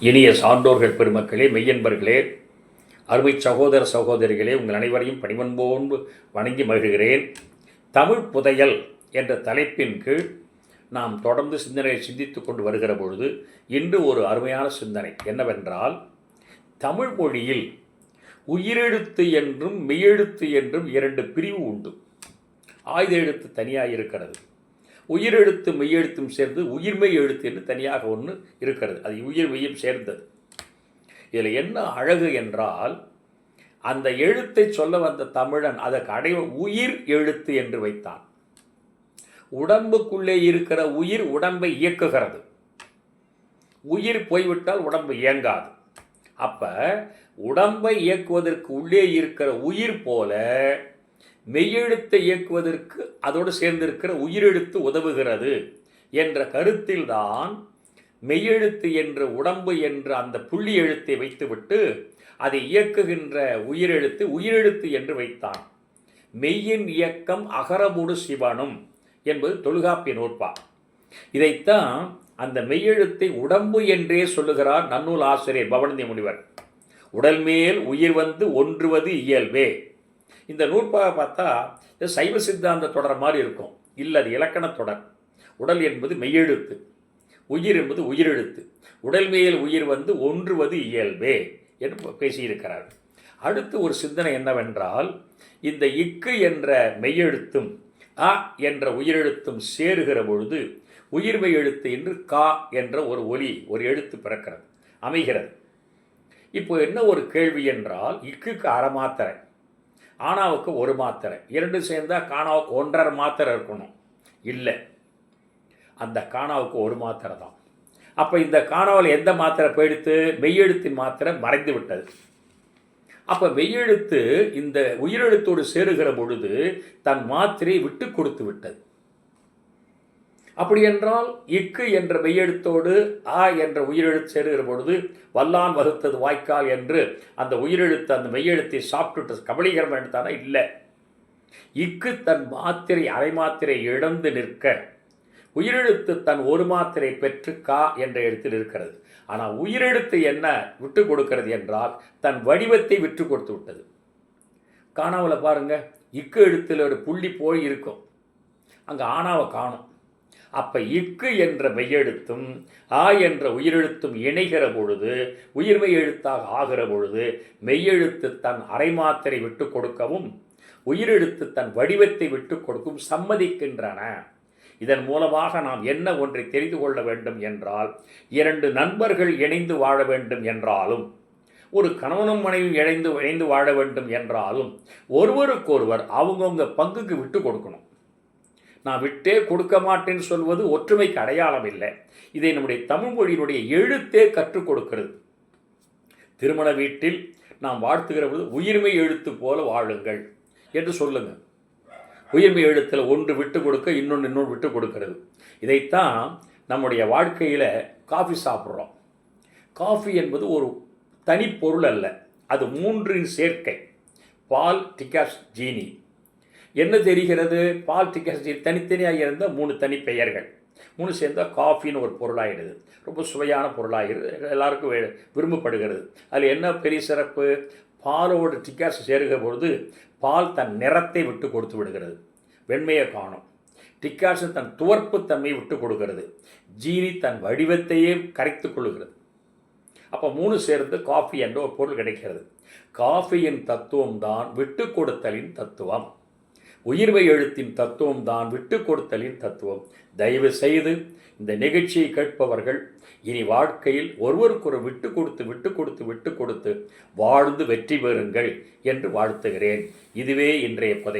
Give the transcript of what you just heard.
இனிய சான்றோர்கள் பெருமக்களே மெய்யன்பர்களே அருமை சகோதர சகோதரிகளே உங்கள் அனைவரையும் பணிவன்போன்பு வணங்கி மகிழ்கிறேன். தமிழ் புதையல் என்ற தலைப்பின் கீழ் நாம் தொடர்ந்து சிந்தனையை சிந்தித்து கொண்டு வருகிற பொழுது இன்று ஒரு அருமையான சிந்தனை என்னவென்றால் தமிழ் மொழியில் உயிரெழுத்து என்றும் மெய்யெழுத்து என்றும் இரண்டு பிரிவு உண்டு. ஆயுத எழுத்து தனியாக இருக்கிறது. உயிரெழுத்து மெய்யெழுத்தும் சேர்ந்து உயிர்மெய் எழுத்து என்று தனியாக ஒன்று இருக்கிறது. அது உயிர் மெய்யும் சேர்ந்தது. இதில் என்ன அழகு என்றால் அந்த எழுத்தை சொல்ல வந்த தமிழன் அதற்கு அடைவ உயிர் எழுத்து என்று வைத்தான். உடம்புக்குள்ளே இருக்கிற உயிர் உடம்பை இயக்குகிறது. உயிர் போய்விட்டால் உடம்பு இயங்காது. அப்போ உடம்பை இயக்குவதற்கு உள்ளே இருக்கிற உயிர் போல மெய்யெழுத்தை இயக்குவதற்கு அதோடு சேர்ந்திருக்கிற உயிரெழுத்து உதவுகிறது என்ற கருத்தில்தான் மெய்யெழுத்து என்ற உடம்பு என்ற அந்த புள்ளி எழுத்தை வைத்துவிட்டு அதை இயக்குகின்ற உயிரெழுத்து உயிரெழுத்து என்று வைத்தான். மெய்யின் இயக்கம் அகரமுடு சிவனும் என்பது தொல்காப்பிய நூற்பா. இதைத்தான் அந்த மெய்யெழுத்தை உடம்பு என்றே சொல்லுகிறார் நன்னூல் ஆசிரியர் பவனந்தி முனிவர். உடல் மேல் உயிர் வந்து ஒன்றுவது இயல்பே. இந்த நூற்பாக பார்த்தா இது சைவ சித்தாந்த தொடர் மாதிரி இருக்கும். இல்லை அது இலக்கண தொடர். உடல் என்பது மெய்யெழுத்து. உயிர் என்பது உயிரெழுத்து. உடல் மேல் உயிர் வந்து ஒன்றுவது இயல்பே என்று பேசியிருக்கிறார் அடுத்து ஒரு சிந்தனை என்னவென்றால் இந்த இக்கு என்ற மெய்யெழுத்தும் அ என்ற உயிரெழுத்தும் சேருகிற பொழுது உயிர்மை எழுத்து என்று கா என்ற ஒரு ஒலி ஒரு எழுத்து பிறக்கிறது அமைகிறது. இப்போ என்ன ஒரு கேள்வி என்றால் இக்குக்கு அறமாத்திரை. ஆனாவுக்கு ஒரு மாத்திரை. இரண்டு சேர்ந்தால் காணாவுக்கு ஒன்றரை மாத்திரை இருக்கணும். இல்லை. அந்த காணாவுக்கு ஒரு மாத்திரை தான். அப்போ இந்த காணாவில் எந்த மாத்திரை போயிடுத்து? மெய்யெழுத்தின் மாத்திரை மறைந்து விட்டது. அப்போ மெய்யெழுத்து இந்த உயிரெழுத்தோடு சேருகிற பொழுது தன் மாத்திரையை விட்டு கொடுத்து விட்டது. அப்படி என்றால் இக்கு என்ற மெய்யெழுத்தோடு ஆ என்ற உயிரெழுத்து சேருகிற பொழுது வல்லான் வகுத்தது வாய்க்கால் என்று அந்த உயிரெழுத்து அந்த மெய்யெழுத்தை சாப்பிட்டுட்டு கபலீகரம் எடுத்தானா இல்லை. இக்கு தன் மாத்திரை அரை மாத்திரை இழந்து நிற்க உயிரெழுத்து தன் ஒரு மாத்திரை பெற்று கா என்ற எழுத்தில் இருக்கிறது. ஆனால் உயிரெழுத்து என்ன விட்டு கொடுக்கிறது என்றால் தன் வடிவத்தை விட்டு கொடுத்து விட்டது. காணாவில் பாருங்க இக்கு எழுத்தில் ஒரு புள்ளி போய் இருக்கும். அங்கே ஆணாவை காணும். அப்போ இக்கு என்ற மெய்யெழுத்தும் ஆ என்ற உயிரெழுத்தும் இணைகிற பொழுது உயிர்மெய் எழுத்தாக ஆகிற பொழுது மெய்யெழுத்து தன் அரை மாத்திரை விட்டு கொடுக்கவும் உயிரெழுத்து தன் வடிவத்தை விட்டு கொடுக்கும் சம்மதிக்கின்றன. இதன் மூலமாக நாம் என்ன ஒன்றை தெரிந்து கொள்ள வேண்டும் என்றால் இரண்டு நண்பர்கள் இணைந்து வாழ வேண்டும் என்றாலும் ஒரு கணவனும் மனைவியும் இணைந்து இணைந்து வாழ வேண்டும் என்றாலும் ஒருவருக்கொருவர் அவங்கவுங்க பங்குக்கு விட்டு கொடுக்கணும். நான் விட்டே கொடுக்க மாட்டேன்னு சொல்வது ஒற்றுமைக்கு அடையாளம் இல்லை இதை நம்முடைய தமிழ் மொழியினுடைய எழுத்தே கற்றுக் கொடுக்கிறது. திருமண வீட்டில் நாம் வாழ்த்துகிற போது உயிர்மை எழுத்து போல வாழுங்கள் என்று சொல்லுங்கள் உயிர்மை எழுத்தில் ஒன்று விட்டு கொடுக்க இன்னொன்று இன்னொன்று விட்டு கொடுக்கிறது. இதைத்தான் நம்முடைய வாழ்க்கையில் காஃபி சாப்பிட்றோம். காஃபி என்பது ஒரு தனிப்பொருள் அல்ல அது மூன்றின் சேர்க்கை. பால் டிகாஸ் ஜீனி. என்ன தெரிகிறது? பால் டிகாஸ் தனித்தனியாக இருந்தால் மூணு தனி பெயர்கள். மூணு சேர்ந்தால் காஃபின்னு ஒரு பொருளாகிடுது ரொம்ப சுவையான பொருளாகிடுது எல்லாருக்கும் விரும்பப்படுகிறது. அதில் என்ன பெரிய சிறப்பு? பாலோடு டிகாஸ் சேருகிற பொழுது பால் தன் நிறத்தை விட்டு கொடுத்து விடுகிறது. வெண்மையை காணும். டிக்காசு தன் துவர்ப்பு தன்மை விட்டு கொடுக்கிறது. ஜீனி தன் வடிவத்தையே கரைத்து கொள்ளுகிறது. அப்போ மூணு சேர்ந்து காஃபி என்ற ஒரு பொருள் கிடைக்கிறது. காஃபியின் தத்துவம் தான் விட்டு கொடுத்தலின் தத்துவம். உயிர்வை எழுத்தின் தத்துவம் தான் விட்டு கொடுத்தலின் தத்துவம். தயவு செய்து இந்த நிகழ்ச்சியை கேட்பவர்கள் இனி வாழ்க்கையில் ஒருவருக்கொரு விட்டு கொடுத்து விட்டு கொடுத்து விட்டு கொடுத்து வாழ்ந்து வெற்றி பெறுங்கள் என்று வாழ்த்துகிறேன். இதுவே இன்றைய பதை